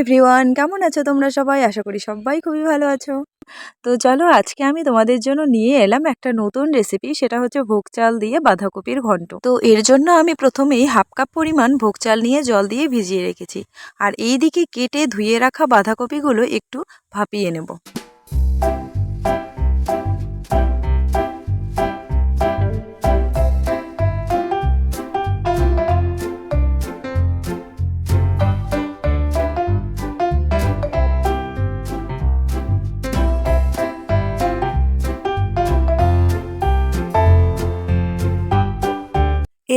Everyone, কেমন আছো তোমরা সবাই? আশা করি সবাই খুবই ভালো আছো। তো চলো আজকে আমি তোমাদের জন্য নিয়ে এলাম একটা নতুন রেসিপি সেটা হচ্ছে ভোগ চাল দিয়ে বাঁধাকপির ঘন্ট। তো এর জন্য আমি প্রথমেই হাফ কাপ পরিমাণ ভোগ চাল নিয়ে জল দিয়ে ভিজিয়ে রেখেছি। আর এই দিকে কেটে ধুয়ে রাখা বাঁধাকপিগুলো একটু ভাপিয়ে নেব।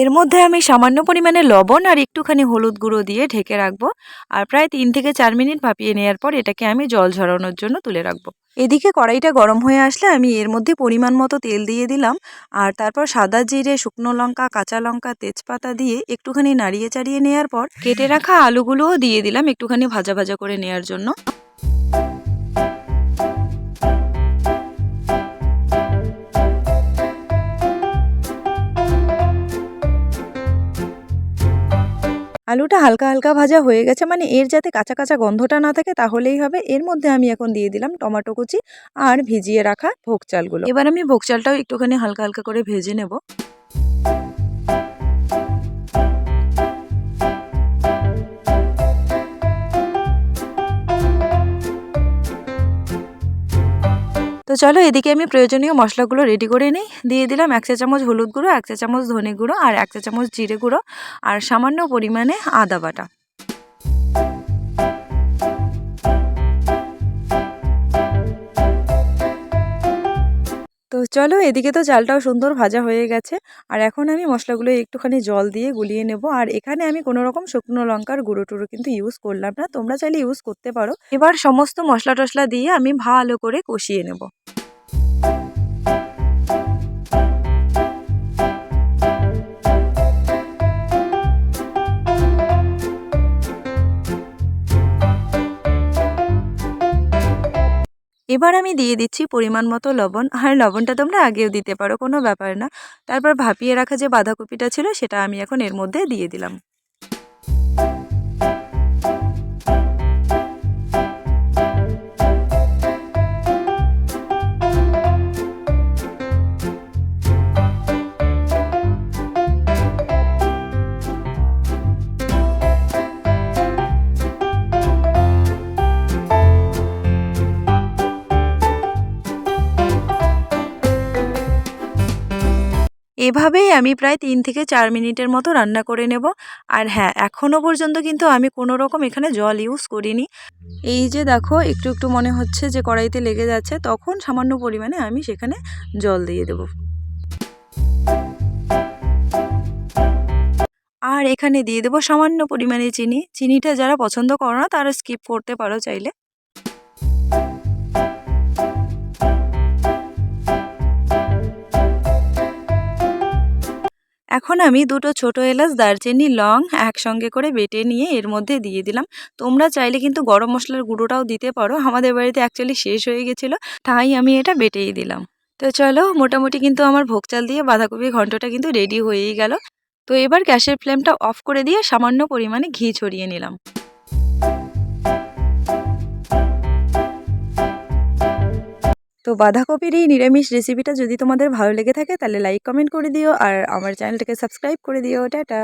এর মধ্যে আমি সামান্য পরিমাণে লবণ আর একটুখানি হলুদ গুঁড়ো দিয়ে ঢেকে রাখব আর প্রায় তিন থেকে চার মিনিট ভাপিয়ে নেওয়ার পর এটাকে আমি জল ঝরানোর জন্য তুলে রাখব। এদিকে কড়াইটা গরম হয়ে আসলে আমি এর মধ্যে পরিমাণ মতো তেল দিয়ে দিলাম আর তারপর সাদা জিরে, শুকনো লঙ্কা, কাঁচা লঙ্কা, তেজপাতা দিয়ে একটুখানি নাড়িয়ে চাড়িয়ে নেওয়ার পর কেটে রাখা আলুগুলোও দিয়ে দিলাম একটুখানি ভাজা ভাজা করে নেওয়ার জন্য। আলুটা হালকা হালকা ভাজা হয়ে গেছে মানে এর যাতে কাঁচা কাঁচা গন্ধটা না থাকে তাহলেই হবে। এর মধ্যে আমি এখন দিয়ে দিলাম টমেটো কুচি আর ভিজিয়ে রাখা ভোগ চালগুলো। এবার আমি ভোগ চালটাও একটুখানি হালকা হালকা করে ভেজে নেব। তো চলো এদিকে আমি প্রয়োজনীয় মশলাগুলো রেডি করে নিই। দিয়ে দিলাম এক চা চামচ হলুদ গুঁড়ো, এক চা চামচ ধনে গুঁড়ো আর এক চা চামচ জিরে গুঁড়ো আর সামান্য পরিমাণে আদা বাটা। তো চলো এদিকে তো চালটাও সুন্দর ভাজা হয়ে গেছে। আর এখন আমি মশলাগুলো একটুখানি জল দিয়ে গুলিয়ে নেব। আর এখানে আমি কোনো রকম শুকনো লঙ্কার গুঁড়ো টুড়ো কিন্তু ইউজ করলাম না। তোমরা চাইলে ইউজ করতে পারো। এবার সমস্ত মশলা টশলা দিয়ে আমি ভালো করে কষিয়ে নেব। এবার আমি দিয়ে দিচ্ছি পরিমাণ মতো লবণ। আর লবণটা তোমরা আগেও দিতে পারো, কোনো ব্যাপার না। তারপর ভাপিয়ে রাখা যে বাঁধাকপিটা ছিল, সেটা আমি এখন এর মধ্যে দিয়ে দিলাম। এভাবেই আমি প্রায় তিন থেকে চার মিনিটের মতো রান্না করে নেব। আর হ্যাঁ এখনও পর্যন্ত কিন্তু আমি কোনো রকম এখানে জল ইউজ করিনি। এই যে দেখো, একটু একটু মনে হচ্ছে যে কড়াইতে লেগে যাচ্ছে, তখন সামান্য পরিমাণে আমি সেখানে জল দিয়ে দেব। আর এখানে দিয়ে দেবো সামান্য পরিমাণে চিনি। চিনিটা যারা পছন্দ করো না, তারা স্কিপ করতে পারো চাইলে। এখন আমি দুটো ছোট এলাচ, দারচিনি, লং একসঙ্গে করে বেটে নিয়ে এর মধ্যে দিয়ে দিলাম। তোমরা চাইলে কিন্তু গরম মশলার গুঁড়োটাও দিতে পারো। আমাদের বাড়িতে অ্যাকচুয়ালি শেষ হয়ে গেছিল, তাই আমি এটা বেটেই দিলাম। তো চলো, মোটামুটি কিন্তু আমার ভোগ চাল দিয়ে বাঁধাকপি ঘন্টটা কিন্তু রেডি হয়েই গেল। তো এবার গ্যাসের ফ্লেমটা অফ করে দিয়ে সামান্য পরিমাণে ঘি ছড়িয়ে নিলাম। তো বাঁধাকপির এই নিরামিষ রেসিপিটা যদি তোমাদের ভালো লেগে থাকে, তাহলে লাইক কমেন্ট করে দিও, আর আমার চ্যানেলটাকে সাবস্ক্রাইব করে দিও। টাটা!